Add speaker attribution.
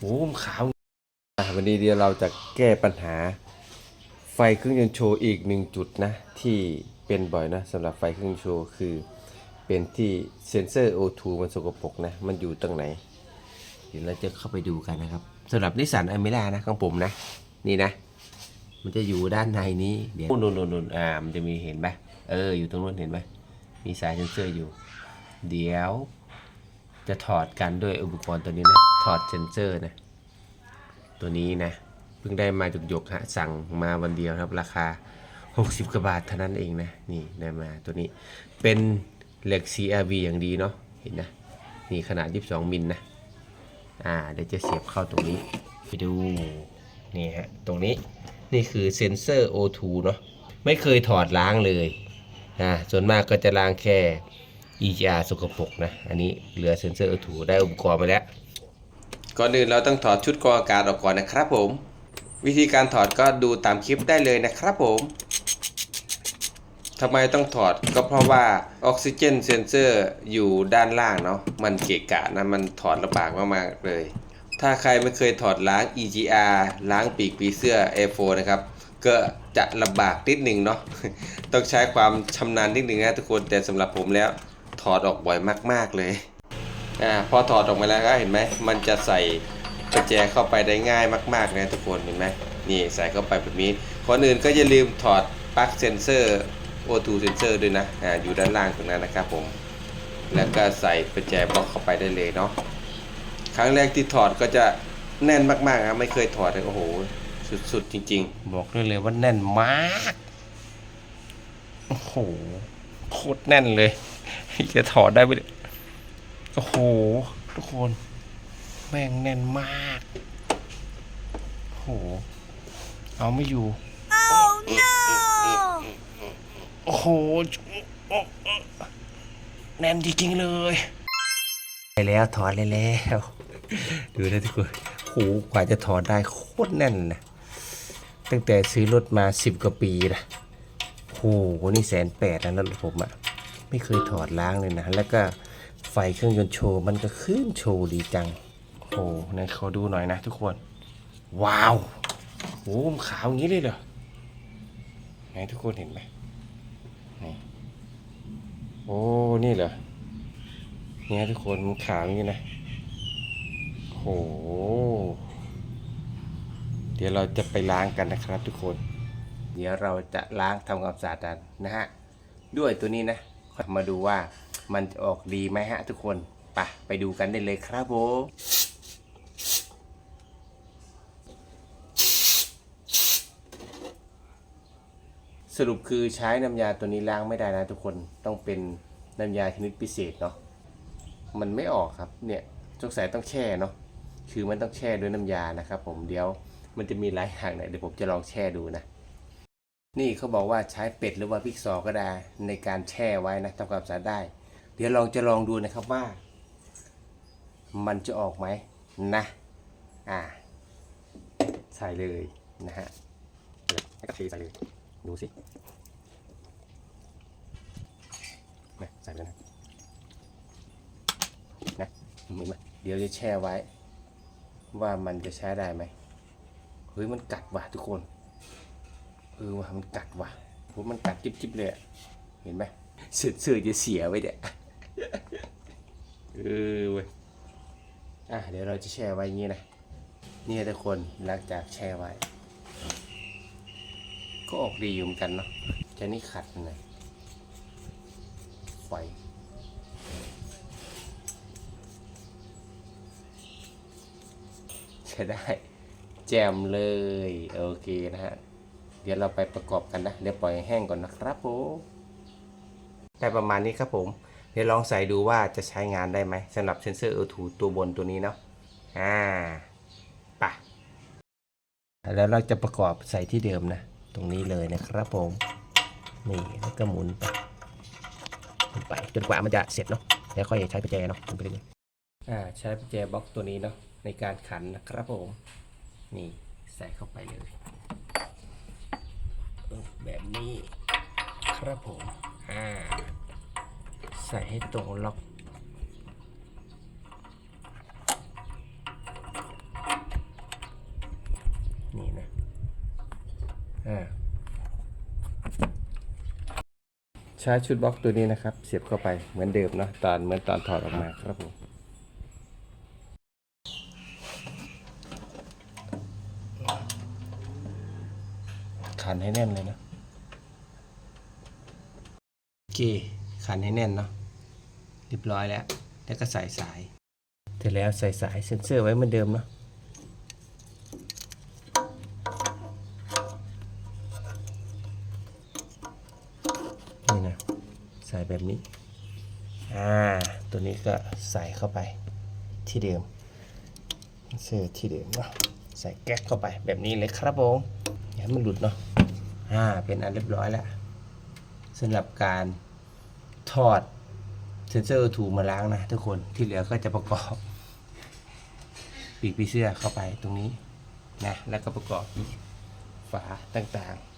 Speaker 1: โอ้มขาวอะวันนี้เดี๋ยวเราจะแก้ปัญหาไฟเครื่องยนต์โชว์อีกหนึ่งจุดนะ ที่เป็นบ่อยนะสำหรับไฟเครื่องยนต์โชว์คือ เป็นที่เซ็นเซอร์ O2 มันสกปรกนะ มันอยู่ตรงไหน เดี๋ยวเราจะเข้าไปดูกันนะครับสำหรับนิสสันอเมร่านะของผมนะ นี่นะ มันจะอยู่ด้านในนี้เดี๋ยวนู่นนู่นนู่นอ่ามันจะมีเห็นไหมเอออยู่ตรงนู้นเห็นไหมมีสายเซ็นเซอร์อยู่ เดี๋ยว จะถอดกันด้วยอุปกรณ์ตัวนี้นะถอดเซนเซอร์นะตัวนี้นะเพิ่งได้มาจุกๆฮะสั่งมาวันเดียวครับ ราคา 60กว่าบาทเท่านั้นเองนะนี่ได้มาตัวนี้เป็นเหล็ก CRV อย่างดีเนาะเห็นนะนี่ขนาด 22 มิลนะอ่าเดี๋ยวจะเสียบเข้าตรงนี้ไปดูนี่ฮะตรงนี้นี่คือเซนเซอร์ O2 เนาะไม่เคยถอดล้างเลยอ่าส่วนมากก็จะล้างแค่ EGR สกปรกนะ อันนี้เหลือเซ็นเซอร์ O2 ได้อุปกรณ์มาแล้ว ก่อนอื่นเราต้องถอดชุดกรองอากาศออกก่อนนะครับผม วิธีการถอดก็ดูตามคลิปได้เลยนะครับผมทำไมต้องถอดก็เพราะว่าออกซิเจนเซนเซอร์อยู่ด้านล่างเนาะมันเกะกะนะมันถอดลำบากมากๆเลย ถ้าใครไม่เคยถอดล้าง EGR ล้างปีกปีเสื้อ A4 นะครับก็จะลำบากนิดหนึ่งเนาะต้องใช้ความชำนาญนิดหนึ่งนะทุกคนแต่สำหรับผมแล้ว อดออกบ่อยมาก ๆเลย อ่าพอถอดออกมาแล้วก็เห็นไหมมันจะใส่ประแจเข้าไปได้ง่ายมากๆนะทุกคนเห็นไหมนี่ใส่เข้าไปแบบนี้คนอื่นก็อย่าลืมถอดปลั๊กเซนเซอร์ O2 เซนเซอร์ด้วยนะอ่าอยู่ด้านล่างตรงนั้นนะครับผมแล้วก็ใส่ประแจบล็อกเข้าไปได้เลยเนาะครั้งแรกที่ถอดก็จะแน่นมากๆนะไม่เคยถอดเลยโอ้โหสุดๆจริง ๆ บอกได้เลยว่าแน่นมากโอ้โหโคตรแน่นเลย จะถอดได้ไหมโอ้โห ทุกคน แม่งแน่นมากโอ้โห เอาไม่อยู่
Speaker 2: Oh no!
Speaker 1: โอ้โห แน่นจริงๆเลยไปแล้วถอดเลยแล้ว ดูนะทุกคนโหกว่าจะถอดได้โคตรแน่นนะตั้งแต่ซื้อรถมาสิบกว่าปีนะโหนี่แสนแปดแล้วรถผมอะ ไม่เคยถอดล้างเลยนะ แล้วก็ไฟเครื่องยนต์โชว์มันก็ขึ้นโชว์ดีจังโหไหนขอดูหน่อยนะทุกคน ว้าวโหมันขาวอย่างนี้เลยเหรอไหนทุกคนเห็นไหมนี่โอ้นี่เหรอเนี่ยทุกคนมันขาวอย่างนี้นะโหเดี๋ยวเราจะไปล้างกันนะครับทุกคน เดี๋ยวเราจะล้างทำความสะอาดกันนะฮะ ด้วยตัวนี้นะ มาดูว่ามันออกดีไหมฮะทุกคนไปไปดูกันได้เลยครับผมสรุปคือใช้น้ำยาตัวนี้ล้างไม่ได้นะทุกคนต้องเป็นน้ำยาชนิดพิเศษเนาะมันไม่ออกครับเนี่ยสงสัยต้องแช่เนาะคือมันต้องแช่ด้วยน้ำยานะครับผมเดี๋ยวมันจะมีหลายอย่างเนี่ยเดี๋ยวผมจะลองแช่ดูนะ นี่เขาบอกว่าใช้เป็ดหรือว่าพริกซอก็ได้ในการแช่ไว้นะทำความสะอาดได้ เดี๋ยวลองจะลองดูนะครับว่า มันจะออกไหมนะ อ่า ใส่เลยนะฮะเดี๋ยวให้กระเทใส่เลย ดูสินะใส่ไปเลยนะนะมือมาเดี๋ยวจะแช่ไว้ ว่ามันจะใช้ได้ไหมเฮ้ยมันกัดว่ะทุกคน เออว่ะมันกัดว่ะผมมันกัดจิบจิบๆเลยอะเห็นไหมเสือเสือจะเสียไว้เนี่ยเออเว้ยอะเดี๋ยวเราจะแช่ไว้อย่างนี้นะเนี่ยทุกคนหลังจากแช่ไว้ ก็ออกดีอยู่เหมือนกันเนาะจะนี่ขัดหน่อยไฟใช้ได้ แจมเลย โอเคนะฮะ เดี๋ยวเราไปประกอบกันนะ เดี๋ยวปล่อยให้แห้งก่อนนะครับผมได้ประมาณนี้ครับผม เดี๋ยวลองใส่ดูว่าจะใช้งานได้ไหมสำหรับเซนเซอร์เออถูตัวบนตัวนี้เนาะอ่าไปะแล้วเราจะประกอบใส่ที่เดิมนะ ตรงนี้เลยนะครับผม นี่แล้วก็หมุนไปหมุนไปจนกว่ามันจะเสร็จเนาะแล้วค่อยใช้ประแจเนาะหมุนไปเรื่อยๆอ่าใช้ประแจบล็อกตัวนี้เนาะในการขันนะครับผม นี่ใส่เข้าไปเลย แบบนี้ ครับผมใส่ให้ตรงล็อกนี่นะ อ่า ใช้ชุดบล็อกตัวนี้นะครับ เสียบเข้าไปเหมือนเดิมนะตอนเหมือนตอนถอดออกมาครับผม ขันให้แน่นเลยนะโอเคขันให้แน่นเนาะเรียบร้อยแล้ว แล้วก็ใส่สายเสร็จแล้วใส่สายเซ็นเซอร์ไว้เหมือนเดิมเนาะนี่นะใส่แบบนี้อ่าตัวนี้ก็ใส่เข้าไปที่เดิมเสื้อที่เดิมเนาะใส่แก๊กเข้าไปแบบนี้เลยครับผมอย่าให้มันหลุดเนาะ อ่าเป็นอันเรียบร้อยแล้วสำหรับการถอดเซนเซอร์ถูมาล้างนะทุกคนที่เหลือก็จะประกอบ ปีกปีเสื้อเข้าไปตรงนี้นะแล้วก็ประกอบฝาต่างๆ